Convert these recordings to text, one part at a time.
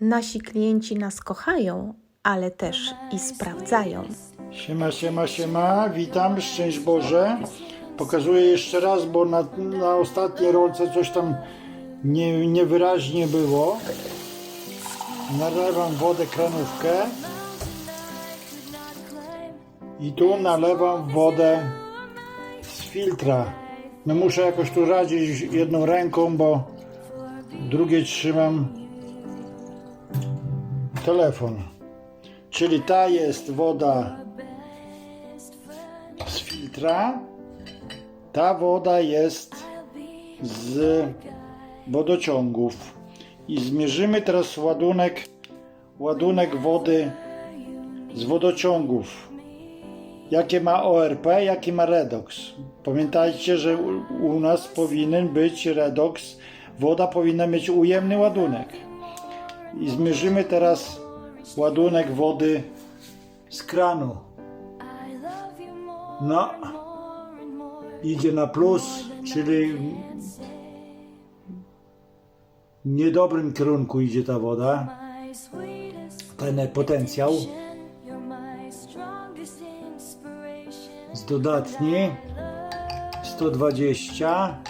Nasi klienci nas kochają, ale też i sprawdzają. Siema, siema, siema, witam, szczęść Boże. Pokazuję jeszcze raz, bo na, na ostatniej rolce coś tam nie, niewyraźnie było. Nalewam wodę kranówkę i tu nalewam wodę z filtra. No muszę jakoś tu radzić jedną ręką, bo drugiej trzymam telefon. Czyli ta jest woda z filtra. Ta woda jest z wodociągów. I zmierzymy teraz ładunek, ładunek wody z wodociągów. Jakie ma ORP, jaki ma redox. Pamiętajcie, że u, nas powinien być redox. Woda powinna mieć ujemny ładunek. I zmierzymy teraz ładunek wody z kranu. No, idzie na plus, czyli w niedobrym kierunku idzie ta woda, ten potencjał. Z dodatni 120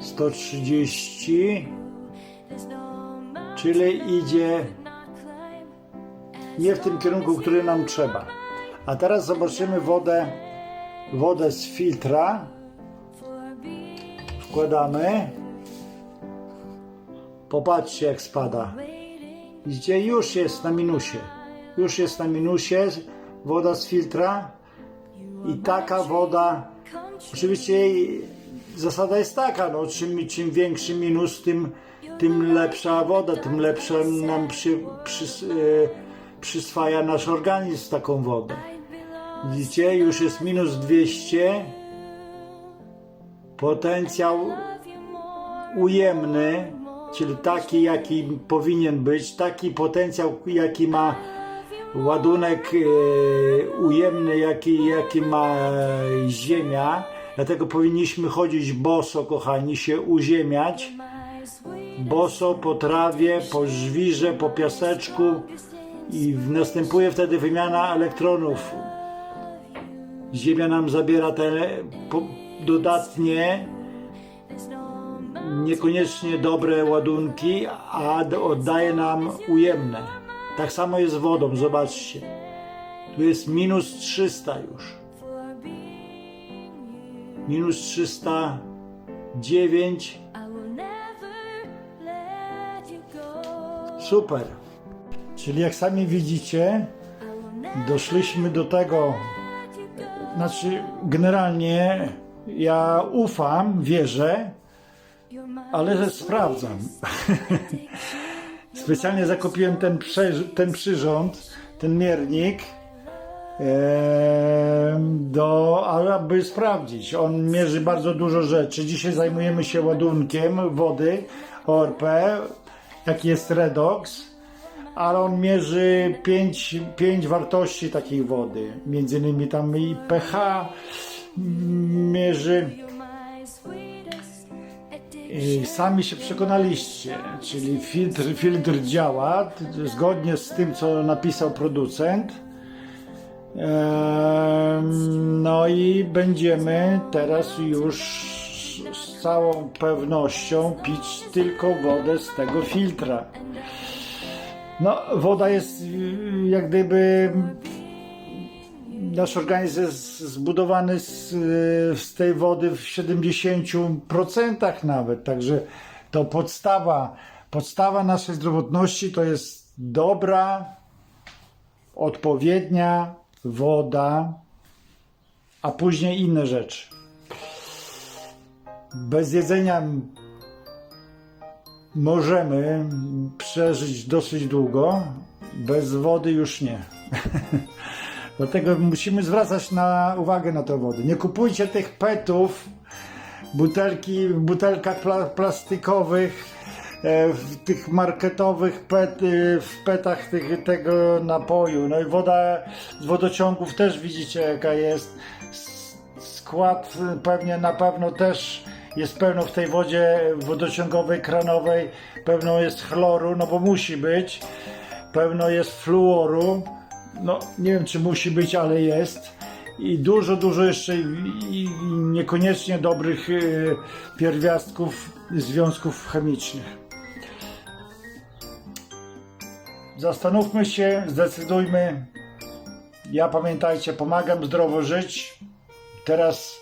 130 czyli idzie nie w tym kierunku, który nam trzeba. A teraz zobaczymy wodę, wodę z filtra. Wkładamy. Popatrzcie jak spada. Widzicie, już jest na minusie. Już jest na minusie woda z filtra. I taka woda, oczywiście jej zasada jest taka, no czym, czym większy minus, tym, tym lepsza woda, tym lepsza nam przy, przy, e, przyswaja nasz organizm taką wodę. Widzicie, już jest minus 200. Potencjał ujemny, czyli taki, jaki powinien być, taki potencjał, jaki ma ładunek e, ujemny, jaki, jaki ma Ziemia. Dlatego powinniśmy chodzić boso, kochani, się uziemiać. Boso po trawie, po żwirze, po piaseczku i następuje wtedy wymiana elektronów. Ziemia nam zabiera te dodatnie, niekoniecznie dobre ładunki, a oddaje nam ujemne. Tak samo jest z wodą, zobaczcie. Tu jest minus 300 już. Minus 309. Super. Czyli jak sami widzicie, doszliśmy do tego, znaczy generalnie ja ufam, wierzę, ale sprawdzam. Specjalnie zakupiłem ten, ten przyrząd, ten miernik, do, aby sprawdzić. On mierzy bardzo dużo rzeczy. Dzisiaj zajmujemy się ładunkiem wody ORP, jaki jest redox ale on mierzy pięć, pięć wartości takiej wody. Między innymi tam i pH mierzy. I sami się przekonaliście, czyli filtr, filtr działa zgodnie z tym, co napisał producent. No i będziemy teraz już z całą pewnością pić tylko wodę z tego filtra. No, woda jest y, jak gdyby. Nasz organizm jest zbudowany z, y, z tej wody w 70% nawet. Także to podstawa, podstawa naszej zdrowotności to jest dobra, odpowiednia woda, a później inne rzeczy. Bez jedzenia możemy przeżyć dosyć długo, bez wody już nie. Dlatego musimy zwracać na uwagę na tę wodę. Nie kupujcie tych petów, butelki w butelkach pla plastikowych, e, w tych marketowych pet, e, w petach tych, tego napoju. No i woda z wodociągów też widzicie jaka jest. Skład pewnie na pewno też jest pełno w tej wodzie wodociągowej, kranowej, pełno jest chloru, no bo musi być, pełno jest fluoru, no nie wiem czy musi być, ale jest i dużo, dużo jeszcze niekoniecznie dobrych y, pierwiastków, związków chemicznych. Zastanówmy się, zdecydujmy. Ja pamiętajcie, pomagam zdrowo żyć. Teraz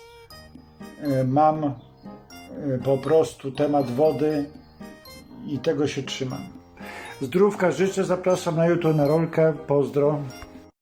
e, mam po prostu temat wody i tego się trzymam. Zdrówka życzę, zapraszam na jutro na rolkę. Pozdro.